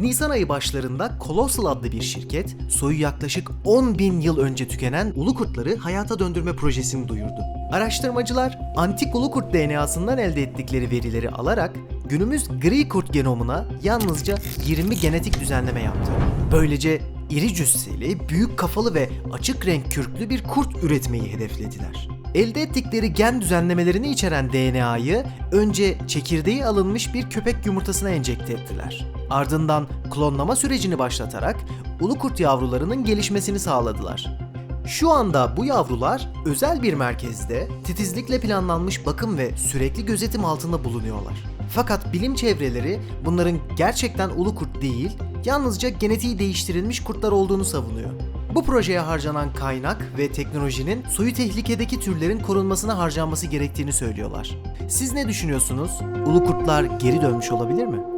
Nisan ayı başlarında Colossal adlı bir şirket, soyu yaklaşık 10 bin yıl önce tükenen ulu kurtları hayata döndürme projesini duyurdu. Araştırmacılar, antik ulu kurt DNA'sından elde ettikleri verileri alarak günümüz gri kurt genomuna yalnızca 20 genetik düzenleme yaptı. Böylece iri cüsseli, büyük kafalı ve açık renk kürklü bir kurt üretmeyi hedeflediler. Elde ettikleri gen düzenlemelerini içeren DNA'yı önce çekirdeği alınmış bir köpek yumurtasına enjekte ettiler. Ardından klonlama sürecini başlatarak ulu kurt yavrularının gelişmesini sağladılar. Şu anda bu yavrular özel bir merkezde titizlikle planlanmış bakım ve sürekli gözetim altında bulunuyorlar. Fakat bilim çevreleri bunların gerçekten ulu kurt değil, yalnızca genetiği değiştirilmiş kurtlar olduğunu savunuyor. Bu projeye harcanan kaynak ve teknolojinin soyu tehlikedeki türlerin korunmasına harcanması gerektiğini söylüyorlar. Siz ne düşünüyorsunuz? Ulu kurtlar geri dönmüş olabilir mi?